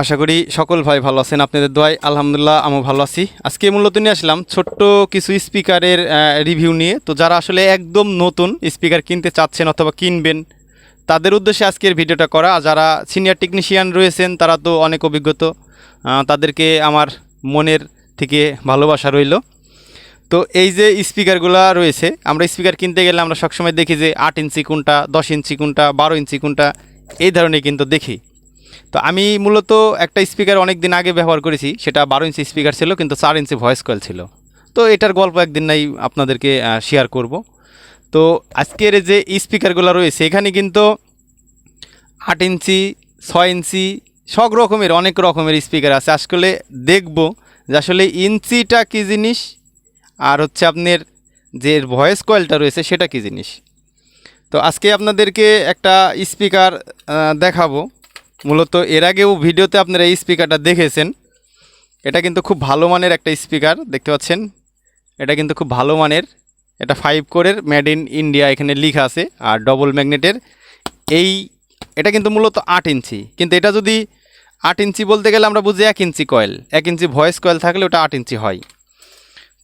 আশা করি সকল ভাই ভালো আছেন। আপনাদের দোয়ায় আলহামদুলিল্লাহ আমি ভালো আছি। আজকে মূলত নিয়ে আসলাম ছোট্ট কিছু স্পিকারের রিভিউ নিয়ে। তো যারা আসলে একদম নতুন স্পিকার কিনতে চাচ্ছেন অথবা কিনবেন, তাদের উদ্দেশ্যে আজকের ভিডিওটা করা। যারা সিনিয়র টেকনিশিয়ান রয়েছেন, তারা তো অনেক অভিজ্ঞত তাদেরকে আমার মনের থেকে ভালোবাসা রইল। তো এই যে স্পিকারগুলো রয়েছে, আমরা স্পিকার কিনতে গেলে আমরা সবসময় দেখি যে আট ইঞ্চি কোনটা, দশ ইঞ্চি কোনটা, বারো ইঞ্চি কোনটা, এই ধরনের কিন্তু দেখি। তো আমি মূলত একটা স্পিকার অনেক দিন আগে ব্যবহার করেছি, সেটা বারো ইঞ্চি স্পিকার ছিল, কিন্তু চার ইঞ্চি ভয়েস কয়েল ছিল। তো এটার গল্প একদিন নাই আপনাদেরকে শেয়ার করব। তো আজকের যে স্পিকারগুলো রয়েছে, এখানে কিন্তু আট ইঞ্চি ছয় ইঞ্চি সব রকমের, অনেক রকমের স্পিকার আছে। আসলে দেখব যে আসলে ইঞ্চিটা কী জিনিস, আর হচ্ছে আপনার যে ভয়েস কয়েলটা রয়েছে, সেটা কী জিনিস। তো আজকে আপনাদেরকে একটা স্পিকার দেখাবো। মূলত এর আগেও ভিডিওতে আপনারা এই স্পিকারটা দেখেছেন। এটা কিন্তু খুব ভালো মানের একটা স্পিকার দেখতে পাচ্ছেন? এটা কিন্তু খুব ভালো মানের। এটা ফাইভ কোরের মেড ইন ইন্ডিয়া এখানে লেখা আছে, আর ডবল ম্যাগনেটের এই, এটা কিন্তু মূলত আট ইঞ্চি। কিন্তু এটা যদি আট ইঞ্চি বলতে গেলে আমরা বুঝি এক ইঞ্চি কয়েল এক ইঞ্চি ভয়েস কয়েল থাকলে ওটা আট ইঞ্চি হয়।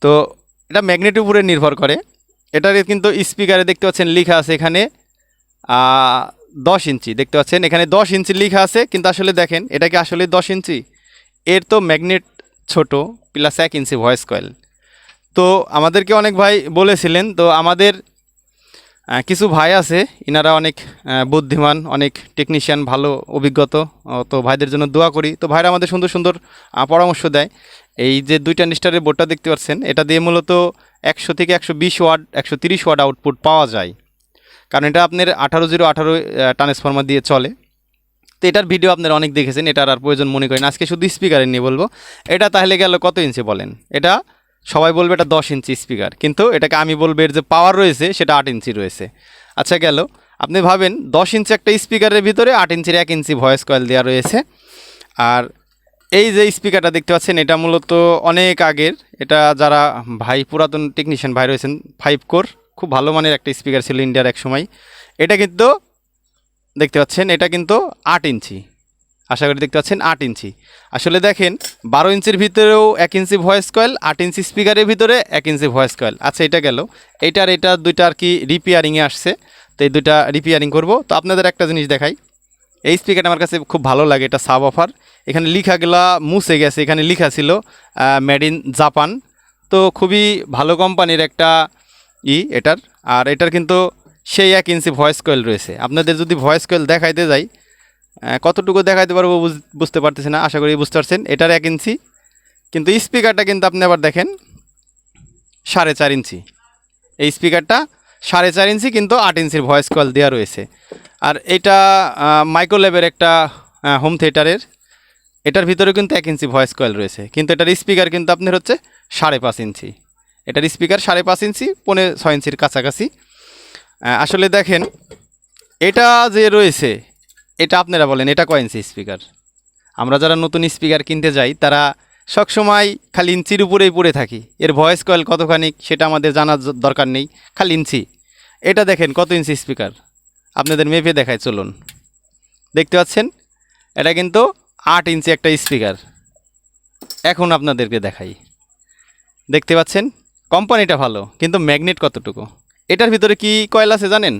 তো এটা ম্যাগনেটের উপরে নির্ভর করে। এটার কিন্তু স্পিকারে দেখতে পাচ্ছেন লেখা আছে এখানে দশ ইঞ্চি, দেখতে পাচ্ছেন? এখানে দশ ইঞ্চি লেখা আছে, কিন্তু আসলে দেখেন, এটা কি আসলে দশ ইঞ্চি? এর তো ম্যাগনেট ছোট, প্লাস এক ইঞ্চি ভয়েস কয়েল। তো আমাদেরকে অনেক ভাই বলেছিলেন, তো আমাদের কিছু ভাই আছে, ইনারা অনেক বুদ্ধিমান, অনেক টেকনিশিয়ান ভালো অভিজ্ঞত তো ভাইদের জন্য দোয়া করি। তো ভাইরা আমাদের সুন্দর সুন্দর পরামর্শ দেয়। এই যে দুইটা নিস্টারের বোর্ডটা দেখতে পাচ্ছেন, এটা দিয়ে মূলত একশো থেকে একশো বিশ ওয়াট, একশো তিরিশ ওয়াট আউটপুট পাওয়া যায়। কারণ এটা আপনার আঠারো জিরো আঠারো ট্রান্সফর্মার দিয়ে চলে। তো এটার ভিডিও আপনারা অনেক দেখেছেন, এটার আর প্রয়োজন মনে করেন আজকে শুধু স্পিকারে নিয়ে বলব। এটা তাহলে গেল কত ইঞ্চি বলেন? এটা সবাই বলবে এটা দশ ইঞ্চি স্পিকার কিন্তু এটাকে আমি বলব এর যে পাওয়ার রয়েছে, সেটা আট ইঞ্চি রয়েছে। আচ্ছা গেল। আপনি ভাবেন, দশ ইঞ্চি একটা স্পিকারের ভিতরে আট ইঞ্চির এক ইঞ্চি ভয়েস কয়েল দেওয়া রয়েছে। আর এই যে স্পিকারটা দেখতে পাচ্ছেন, এটা মূলত অনেক আগের। এটা যারা ভাই, পুরাতন টেকনিশিয়ান ভাই রয়েছেন ফাইভ কোর খুব ভালো মানের একটা স্পিকার ছিল ইন্ডিয়ার এক সময়। এটা কিন্তু দেখতে পাচ্ছেন, এটা কিন্তু আট ইঞ্চি। আশা করি দেখতে পাচ্ছেন, আট ইঞ্চি। আসলে দেখেন, বারো ইঞ্চির ভিতরেও এক ইঞ্চি ভয়েস কয়েল আট ইঞ্চি স্পিকারের ভিতরে এক ইঞ্চি ভয়েস কয়েল আচ্ছা এটা গেল। এইটার এটা দুইটা আর কি রিপেয়ারিংয়ে আসছে। তো এই দুইটা রিপেয়ারিং করব। তো আপনাদের একটা জিনিস দেখাই। এই স্পিকারটা আমার কাছে খুব ভালো লাগে, এটা সাব অফার এখানে লেখাগুলা মুছে গেছে, এখানে লিখা ছিল মেড ইন জাপান তো খুবই ভালো কোম্পানির একটা ই এটার, আর এটার কিন্তু সেই এক ইঞ্চি ভয়েস কয়েল রয়েছে। আপনাদের যদি ভয়েস কয়েল দেখাইতে যাই কতটুকু দেখাইতে পারব বুঝ- বুঝতে পারতেছি না, আশা করি বুঝতে পারছেন। এটার এক ইঞ্চি কিন্তু স্পিকারটা কিন্তু আপনি আবার দেখেন, সাড়ে চার ইঞ্চি এই স্পিকারটা সাড়ে চার ইঞ্চি কিন্তু আট ইঞ্চির ভয়েস কল দেওয়া রয়েছে। আর এটা মাইক্রোলেভের একটা হোম থিয়েটারের এটার ভিতরে কিন্তু এক ইঞ্চি ভয়েস কয়েল রয়েছে। কিন্তু এটার স্পিকার কিন্তু আপনার হচ্ছে সাড়ে পাঁচ ইঞ্চি এটার স্পিকার সাড়ে পাঁচ ইঞ্চি, পৌনে ছয় ইঞ্চির কাছাকাছি। আসলে দেখেন, এটা যে রয়েছে, এটা আপনারা বলেন, এটা কয় ইঞ্চি স্পিকার? আমরা যারা নতুন স্পিকার কিনতে যাই, তারা সবসময় খালি ইঞ্চির উপরেই পড়ে থাকি। এর ভয়েস কয়েল কতখানি, সেটা আমাদের জানার দরকার নেই, খালি ইঞ্চি। এটা দেখেন, কত ইঞ্চি স্পিকার? আপনাদের মেপে দেখায়, চলুন। দেখতে পাচ্ছেন? এটা কিন্তু আট ইঞ্চি একটা স্পিকার। এখন আপনাদেরকে দেখাই। দেখতে পাচ্ছেন? কোম্পানিটা ভালো, কিন্তু ম্যাগনেট কতটুকু? এটার ভিতরে কি কয়েল আছে জানেন?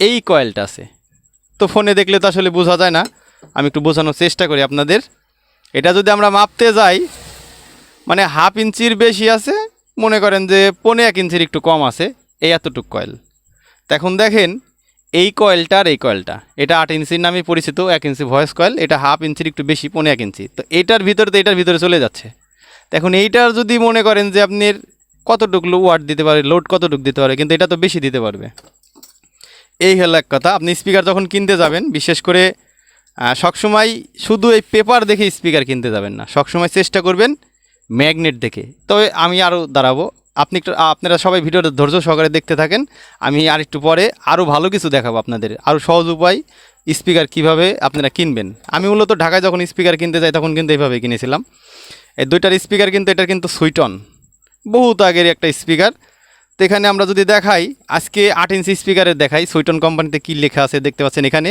এই কয়েলটা আছে। তো ফোনে দেখলে তো আসলে বোঝা যায় না। আমি একটু বোঝানোর চেষ্টা করি আপনাদের। এটা যদি আমরা মাপতে যাই মানে হাফ ইঞ্চির বেশি আছে, মনে করেন যে পনে এক ইঞ্চির একটু কম আছে, এই এতটুক কয়েল। এখন দেখেন, এই কয়েলটা আর এই কয়েলটা, এটা আট ইঞ্চির নামে পরিচিত, এক ইঞ্চি ভয়েস কয়েল, এটা হাফ ইঞ্চির একটু বেশি, পনে এক ইঞ্চি। তো এটার ভিতরে তো এটার ভিতরে চলে যাচ্ছে। এখন এইটার যদি মনে করেন যে আপনার কতটুক ওয়াট দিতে পারে লোড কতটুক দিতে পারে, কিন্তু এটা তো বেশি দিতে পারবে। এই হলো এক কথা। আপনি স্পিকার যখন কিনতে যাবেন, বিশেষ করে সবসময় শুধু এই পেপার দেখে স্পিকার কিনতে যাবেন না। সবসময় চেষ্টা করবেন ম্যাগনেট দেখে। তবে আমি আরও দাঁড়াবো। আপনি একটু আপনারা সবাই ভিডিওটা ধৈর্য সহকারে দেখতে থাকেন। আমি আর একটু পরে আরও ভালো কিছু দেখাবো আপনাদের। আরও সহজ উপায় স্পিকার কীভাবে আপনারা কিনবেন। আমি মূলত ঢাকায় যখন স্পিকার কিনতে যাই, তখন কিন্তু এইভাবে কিনেছিলাম। এই দুইটার স্পিকার কিন্তু এটা কিন্তু সুইটন বহুত আগের একটা স্পিকার। তো এখানে আমরা যদি দেখাই, আজকে আট ইঞ্চি স্পিকারের দেখাই সুইটন কোম্পানিতে কী লেখা আছে দেখতে পাচ্ছেন এখানে।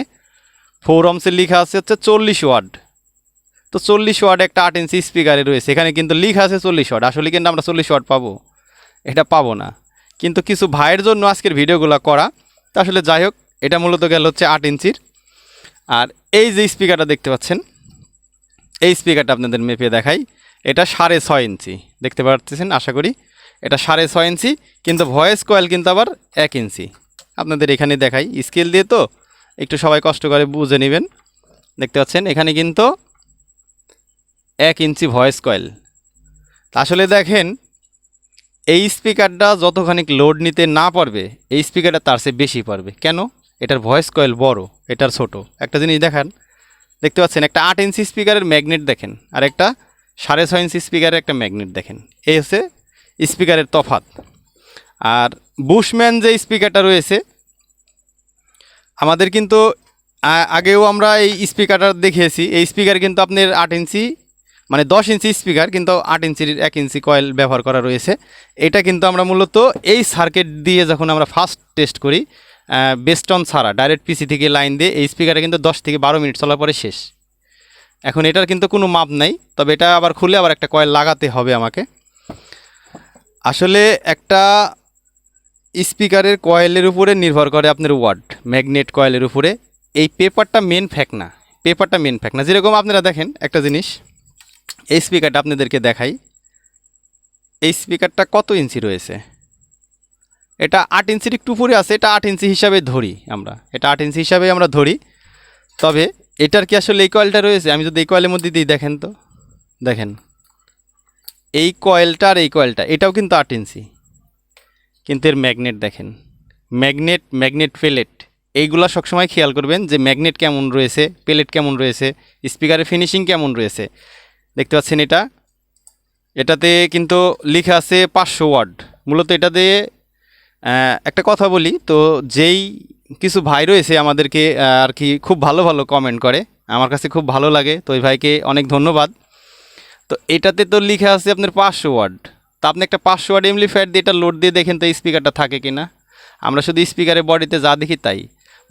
ফোর অমসের লেখা আছে হচ্ছে চল্লিশ ওয়ার্ড। তো চল্লিশ ওয়ার্ড একটা আট ইঞ্চি স্পিকারে রয়েছে। এখানে কিন্তু লিখা আছে চল্লিশ ওয়ার্ড। আসলে কিন্তু আমরা চল্লিশ ওয়ার্ড পাবো। এটা পাবো না। কিন্তু কিছু ভাইয়ের জন্য আজকের ভিডিওগুলো করা। তা আসলে যাই হোক, এটা মূলত গেল হচ্ছে আট ইঞ্চির। আর এই যে স্পিকারটা দেখতে পাচ্ছেন, এই স্পিকারটা আপনাদের মেপে দেখাই। এটা সাড়ে ছয় ইঞ্চি। দেখতে পাচ্ছেন আশা করি? এটা সাড়ে ছয় ইঞ্চি, কিন্তু ভয়েস কয়েল কিন্তু আবার এক ইঞ্চি। আপনাদের এখানে দেখাই, স্কেল দিয়ে তো একটু সবাই কষ্ট করে বুঝে নেবেন। দেখতে পাচ্ছেন, এখানে কিন্তু এক ইঞ্চি ভয়েস কয়েল। আসলে দেখেন, এই স্পিকারটা যতখানি লোড নিতে না পারবে, এই স্পিকারটা তার চেয়ে বেশি পারবে। কেন? এটার ভয়েস কয়েল বড়, এটার ছোট। একটা জিনিস দেখান। দেখতে পাচ্ছেন, একটা আট ইঞ্চি স্পিকারের ম্যাগনেট দেখেন আর একটা সাড়ে ছয় ইঞ্চি স্পিকারের একটা ম্যাগনেট দেখেন। এই হচ্ছে স্পিকারের তফাত আর বুশম্যান যে স্পিকারটা রয়েছে, আমাদের কিন্তু আগেও আমরা এই স্পিকারটা দেখিয়েছি। এই স্পিকার কিন্তু আপনার আট ইঞ্চি মানে দশ ইঞ্চি স্পিকার, কিন্তু আট ইঞ্চির এক ইঞ্চি কয়েল ব্যবহার করা রয়েছে। এটা কিন্তু আমরা মূলত এই সার্কিট দিয়ে যখন আমরা ফার্স্ট টেস্ট করি বেস্টন ছাড়া, ডাইরেক্ট পিসি থেকে লাইন দিয়ে, এই স্পিকারে কিন্তু দশ থেকে বারো মিনিট চলার পরে শেষ। এখন এটার কিন্তু কোনো মাপ নাই, তবে এটা আবার খুলে আবার একটা কয়েল লাগাতে হবে আমাকে। আসলে একটা স্পিকারের কয়েলের উপরে নির্ভর করে আপনার ওয়ার্ড ম্যাগনেট কয়েলের উপরে। এই পেপারটা মেন ফ্যাক না, পেপারটা মেন ফ্যাক না। যেরকম আপনারা দেখেন, একটা জিনিস, এই স্পিকারটা আপনাদেরকে দেখাই। এই স্পিকারটা কত ইঞ্চি রয়েছে? এটা আট ইঞ্চির একটু উপরে আছে, এটা আট ইঞ্চি হিসাবে ধরি আমরা। এটা আট ইঞ্চি হিসাবে আমরা ধরি। তবে এটার কি আসলে এই কয়েলটা রয়েছে? আমি যদি এই কয়েলের মধ্যে দিই, দেখেন তো। দেখেন। এই কয়েলটা আর এই কয়েলটা এটাও কিন্তু আট ইঞ্চি। কিন্তু এর ম্যাগনেট দেখেন। ম্যাগনেট ম্যাগনেট প্লেট এইগুলা সবসময় খেয়াল করবেন যে ম্যাগনেট কেমন রয়েছে প্লেট কেমন রয়েছে স্পিকারের ফিনিশিং কেমন রয়েছে। দেখতে পাচ্ছেন এটা? এটাতে কিন্তু লিখে আছে পাঁচশো ওয়ার্ড মূলত এটাতে একটা কথা বলি, তো যেই কিছু ভাই রয়েছে আমাদেরকে আর কি খুব ভালো ভালো কমেন্ট করে। আমার কাছে খুব ভালো লাগে। তো ওই ভাইকে অনেক ধন্যবাদ। তো এটাতে তো লিখে আছে আপনার পাঁচশো ওয়ার্ড তা আপনি একটা পাঁচশো ওয়ার্ড এমপ্লিফায়ার দিয়ে এটা লোড দিয়ে দেখেন তো স্পিকারটা থাকে কি না আমরা শুধু স্পিকারের বডিতে যা দেখি তাই।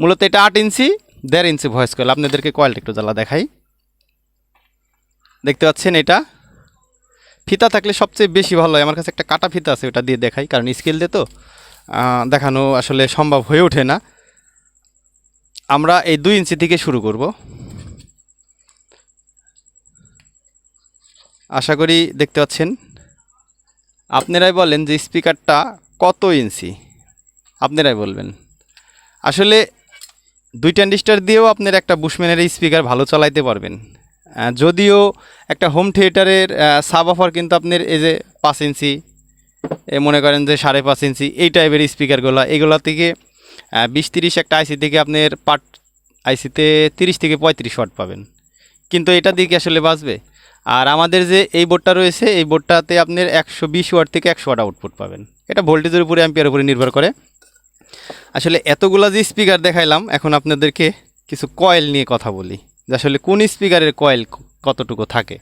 মূলত এটা আট ইঞ্চি দেড় ইঞ্চি ভয়েস কয়েল আপনাদেরকে কয়েলটা একটু জ্বালা দেখাই। দেখতে পাচ্ছেন এটা? ফিতা থাকলে সবচেয়ে বেশি ভালো হয়। আমার কাছে একটা কাটা ফিতা আছে, ওটা দিয়ে দেখাই। কারণ স্কেল দিয়ে তো দেখানো আসলে সম্ভব হয়ে ওঠে না। আমরা এই দুই ইঞ্চি থেকে শুরু করব। আশা করি দেখতে পাচ্ছেন। আপনারাই বলেন যে স্পিকারটা কত ইঞ্চি? আপনারাই বলবেন। আসলে দুই ট্যান্ডিস্টার দিয়েও আপনার একটা বুশম্যানের স্পিকার ভালো চালাইতে পারবেন। যদিও একটা হোম থিয়েটারের সাব অফার কিন্তু আপনার এই যে পাঁচ ইঞ্চি মনে করেন যে সাড়ে পাঁচ ইঞ্চি, এই টাইপের স্পিকারগুলো, এগুলো থেকে বিশ তিরিশ একটা আইসি থেকে আপনার পার্ট আইসিতে তিরিশ থেকে পঁয়ত্রিশ ওয়াট পাবেন। কিন্তু এটা দিকে আসলে বাঁচবে? আর আমাদের যে এই বোর্ডটা রয়েছে, এই বোর্ডটাতে আপনার একশো বিশ ওয়াট থেকে একশো ওয়াট আউটপুট পাবেন। এটা ভোল্টেজের উপরে অ্যাম্পিয়ার উপরে নির্ভর করে। আসলে এতগুলা যে স্পিকার দেখাইলাম, এখন আপনাদেরকে কিছু কয়েল নিয়ে কথা বলি। যে আসলে কোন স্পিকারের কয়েল কতটুকু থাকে।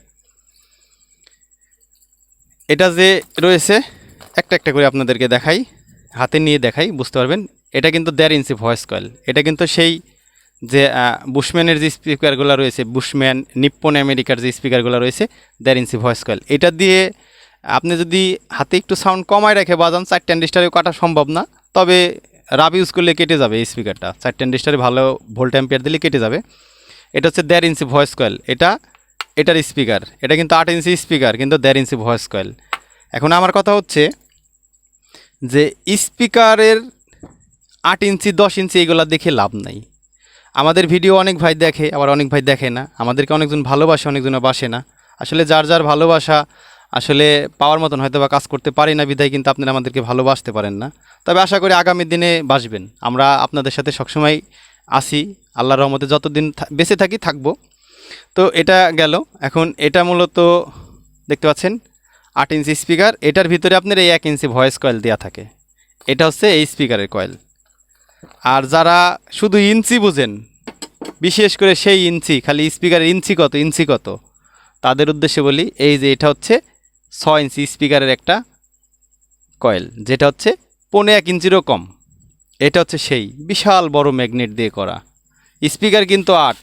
এটা যে রয়েছে, একটা একটা করে আপনাদেরকে দেখাই, হাতে নিয়ে দেখাই, বুঝতে পারবেন। এটা কিন্তু দেড় ইঞ্চি ভয়েস কয়েল। এটা কিন্তু সেই যে বুশম্যানের যে স্পিকারগুলো রয়েছে, বুশম্যান, নিপ্পন আমেরিকার যে স্পিকারগুলো রয়েছে, দেড় ইঞ্চি ভয়েস কয়েল। এটা দিয়ে আপনি যদি হাতে একটু সাউন্ড কমায় রেখে বাজান চার ট্যান্ডিস্টারেও কাটা সম্ভব না, তবে রাব ইউজ করলে কেটে যাবে এই স্পিকারটা। চার ট্যান্ডিস্টারে ভালো ভোল্ট অ্যাম্পিয়ার দিলে কেটে যাবে। এটা হচ্ছে দেড় ইঞ্চি ভয়েস কয়েল। এটা, এটার স্পিকার। এটা কিন্তু আট ইঞ্চি স্পিকার, কিন্তু দেড় ইঞ্চি ভয়েস কয়েল। এখন আমার কথা হচ্ছে যে, স্পিকারের আট ইঞ্চি, দশ ইঞ্চি এগুলো দেখে লাভ নাই। আমাদের ভিডিও অনেক ভাই দেখে, আবার অনেক ভাই দেখে না। আমাদেরকে অনেকজন ভালোবাসে অনেকজনে বাসে না। আসলে যার যার ভালোবাসা আসলে পাওয়ার মতন হয়তো বা কাজ করতে পারি না বিধায় কিন্তু আপনারা আমাদেরকে ভালোবাসতে পারেন না। তবে আশা করি আগামী দিনে বাসবেন। আমরা আপনাদের সাথে সবসময় আসি আল্লাহর রহমতে যতদিন বেঁচে থাকি, থাকব। তো এটা গেল। এখন এটা মূলত দেখতে পাচ্ছেন, আট ইঞ্চি স্পিকার। এটার ভিতরে আপনার এই এক ইঞ্চি ভয়েস কয়েল দেওয়া থাকে। এটা হচ্ছে এই স্পিকারের কয়েল। আর যারা শুধু ইঞ্চি বুঝেন, বিশেষ করে সেই ইঞ্চি, খালি স্পিকারের ইঞ্চি কত ইঞ্চি কত, তাদের উদ্দেশ্যে বলি, এই যে এটা হচ্ছে ছয় ইঞ্চি স্পিকারের একটা কয়েল, যেটা হচ্ছে পৌনে এক ইঞ্চিরও কম। এটা হচ্ছে সেই বিশাল বড় ম্যাগনেট দিয়ে করা। স্পিকার কিন্তু আট,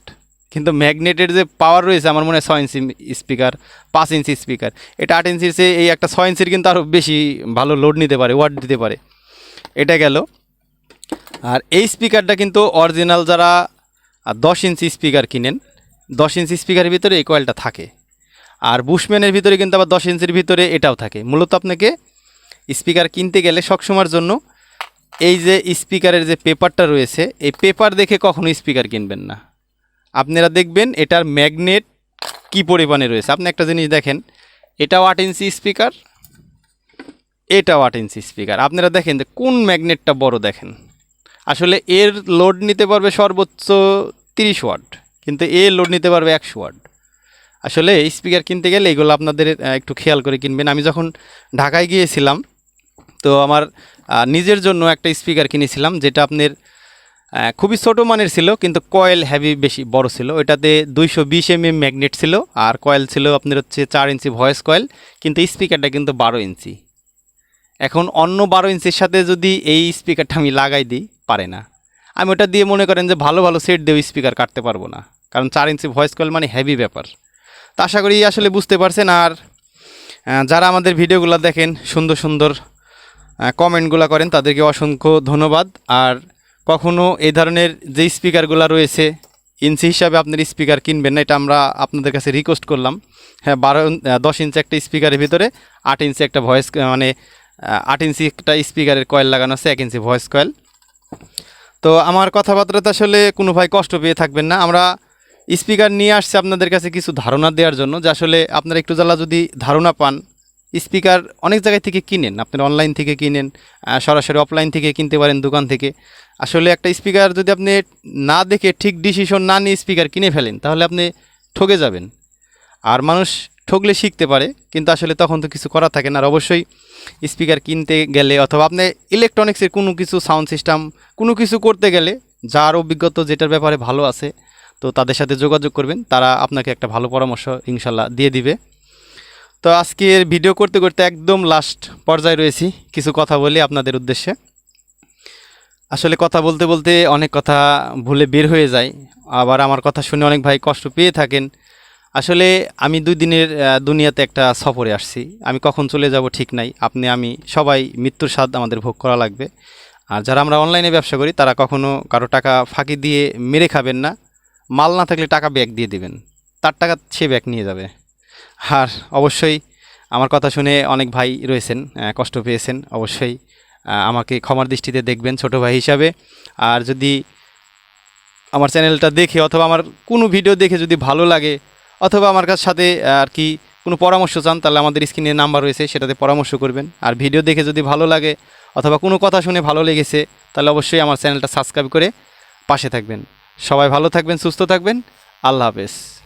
কিন্তু ম্যাগনেটের যে পাওয়ার রয়েছে, আমার মনে হয় ছয় ইঞ্চি স্পিকার, পাঁচ ইঞ্চি স্পিকার, এটা আট ইঞ্চির চেয়ে এই একটা ছয় ইঞ্চির কিন্তু আরও বেশি ভালো লোড নিতে পারে ওয়াট দিতে পারে। এটা গেল আর এই স্পিকারটা কিন্তু অরিজিনাল যারা দশ ইঞ্চি স্পিকার কিনেন, দশ ইঞ্চি স্পিকারের ভিতরে এই কয়েলটা থাকে। আর বুশম্যানের ভিতরে কিন্তু আবার দশ ইঞ্চির ভিতরে এটাও থাকে। মূলত আপনাকে স্পিকার কিনতে গেলে সবসময়ের জন্য এই যে স্পিকারের যে পেপারটা রয়েছে, এই পেপার দেখে কখনো স্পিকার কিনবেন না। আপনারা দেখবেন এটার ম্যাগনেট কি পরিমাণে রয়েছে। আপনি একটা জিনিস দেখেন, এটাও আট ইঞ্চি স্পিকার, এটাও আট ইঞ্চি স্পিকার। আপনারা দেখেন যে কোন ম্যাগনেটটা বড় দেখেন। আসলে এর লোড নিতে পারবে সর্বোচ্চ তিরিশ ওয়াট, কিন্তু এ লোড নিতে পারবে একশো ওয়াট। আসলে স্পিকার কিনতে গেলে এগুলো আপনাদের একটু খেয়াল করে কিনবেন। আমি যখন ঢাকায় গিয়েছিলাম, তো আমার নিজের জন্য একটা স্পিকার কিনেছিলাম, যেটা আপনার খুবই ছোটো মানের ছিল, কিন্তু কয়েল হেভি বেশি, বড় ছিল। এটাতে দুইশো বিশ এম এম ম্যাগনেট ছিল, আর কয়েল ছিল আপনার হচ্ছে চার ইঞ্চি ভয়েস কয়েল কিন্তু স্পিকারটা কিন্তু বারো ইঞ্চি এখন অন্য বারো ইঞ্চির সাথে যদি এই স্পিকারটা আমি লাগাই দিই, পারে না। আমি ওটা দিয়ে মনে করেন যে ভালো ভালো সেট দিয়েও স্পিকার কাটতে পারব না। কারণ চার ইঞ্চি ভয়েস কল মানে হেভি ব্যাপার। তো আশা করি আসলে বুঝতে পারছেন আর যারা আমাদের ভিডিওগুলো দেখেন, সুন্দর সুন্দর কমেন্টগুলো করেন, তাদেরকে অসংখ্য ধন্যবাদ। আর কখনও এই ধরনের যে স্পিকারগুলো রয়েছে, ইঞ্চি হিসাবে আপনার স্পিকার কিনবেন না, এটা আমরা আপনাদের কাছে রিকোয়েস্ট করলাম। হ্যাঁ বারো দশ ইঞ্চি একটা স্পিকারের ভিতরে আট ইঞ্চি একটা ভয়েস মানে আট ইঞ্চি একটা স্পিকারের কয়েল লাগানো আছে, এক ইঞ্চি ভয়েস কয়েল তো আমার কথাবার্তাতে আসলে কোনো ভাই কষ্ট পেয়ে থাকবেন না। আমরা স্পিকার নিয়ে আসছি আপনাদের কাছে কিছু ধারণা দেওয়ার জন্য যে আসলে আপনারা একটু জ্বালা যদি ধারণা পান স্পিকার অনেক জায়গায় থেকে কিনেন। আপনারা অনলাইন থেকে কিনেন সরাসরি অফলাইন থেকে কিনতে পারেন দোকান থেকে। আসলে একটা স্পিকার যদি আপনি না দেখে ঠিক ডিসিশন না নিয়ে স্পিকার কিনে ফেলেন, তাহলে আপনি ঠকে যাবেন। আর মানুষ ঠকলে শিখতে পারে, কিন্তু আসলে তখন তো কিছু করা থাকে না। আর অবশ্যই স্পিকার কিনতে গেলে অথবা আপনি ইলেকট্রনিক্সের কোনো কিছু সাউন্ড সিস্টেম কোনো কিছু করতে গেলে যার অভিজ্ঞতা যেটার ব্যাপারে ভালো আছে, তো তাদের সাথে যোগাযোগ করবেন। তারা আপনাকে একটা ভালো পরামর্শ ইনশাল্লাহ দিয়ে দিবে। তো আজকের ভিডিও করতে করতে একদম লাস্ট পর্যায়ে রয়েছি। কিছু কথা বলি আপনাদের উদ্দেশ্যে। আসলে কথা বলতে বলতে অনেক কথা ভুলে বের হয়ে যায় আবার আমার কথা শুনে অনেক ভাই কষ্ট পেয়ে থাকেন। আসলে আমি দুই দিনের দুনিয়াতে একটা সফরে আসছি। আমি কখন চলে যাব ঠিক নাই। আপনি, আমি সবাই মৃত্যুর স্বাদ আমাদের ভোগ করা লাগবে। আর যারা আমরা অনলাইনে ব্যবসা করি, তারা কখনো কারও টাকা ফাঁকি দিয়ে মেরে খাবেন না। মাল না থাকলে টাকা ব্যাগ দিয়ে দিবেন। তার টাকা সে ব্যাগ নিয়ে যাবে। আর অবশ্যই আমার কথা শুনে অনেক ভাই রয়েছেন কষ্ট পেয়েছেন। অবশ্যই আমাকে ক্ষমার দৃষ্টিতে দেখবেন ছোট ভাই হিসাবে। আর যদি আমার চ্যানেলটা দেখে অথবা আমার কোনো ভিডিও দেখে যদি ভালো লাগে অথবা আমার কাছে সাথে আর কি কোনো পরামর্শ চান, তাহলে আমাদের স্ক্রিনে নাম্বার রয়েছে, সেটাতে পরামর্শ করবেন। আর ভিডিও দেখে যদি ভালো লাগে, অথবা কোনো কথা শুনে ভালো লেগেছে, তাহলে অবশ্যই আমার চ্যানেলটা সাবস্ক্রাইব করে পাশে থাকবেন। সবাই ভালো থাকবেন, সুস্থ থাকবেন। আল্লাহ হাফেজ।